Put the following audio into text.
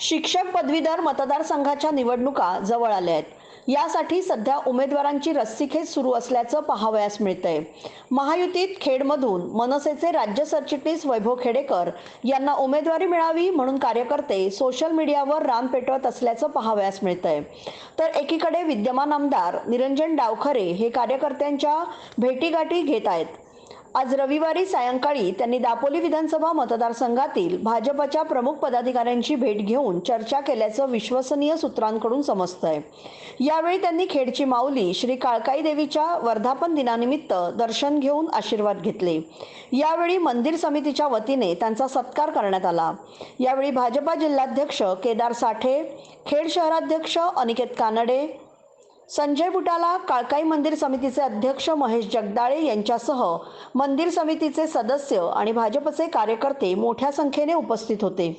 शिक्षक पदवीधर मतदारसंघाच्या निवडणुका जवळ आल्या आहेत. यासाठी सध्या उमेदवारांची रस्सीखेच सुरू असल्याचं पाहावयास मिळतंय. महायुतीत खेडमधून मनसेचे राज्य सरचिटणीस वैभव खेडेकर यांना उमेदवारी मिळावी म्हणून कार्यकर्ते सोशल मीडियावर राम पेटवत असल्याचं पाहावयास मिळतंय. तर एकीकडे विद्यमान आमदार निरंजन डावखरे हे कार्यकर्त्यांच्या भेटीगाठी घेत आहेत. आज रविवारी सायंकाळी त्यांनी दापोली विधानसभा मतदारसंघातील भाजपच्या प्रमुख पदाधिकाऱ्यांची भेट घेऊन चर्चा केल्याचं विश्वसनीय सूत्रांकडून समजतंय. यावेळी त्यांनी खेडची माऊली श्री काळकाई देवीच्या वर्धापन दिनानिमित्त दर्शन घेऊन आशीर्वाद घेतले. यावेळी मंदिर समितीच्या वतीने त्यांचा सत्कार करण्यात आला. यावेळी भाजपा जिल्हाध्यक्ष केदार साठे खेड शहराध्यक्ष अनिकेत कानडे संजय बुटाला काळकाई मंदिर समितीचे अध्यक्ष महेश जगदाळे यांच्यासह मंदिर समितीचे सदस्य आणि भाजपचे कार्यकर्ते मोठ्या संख्येने उपस्थित होते.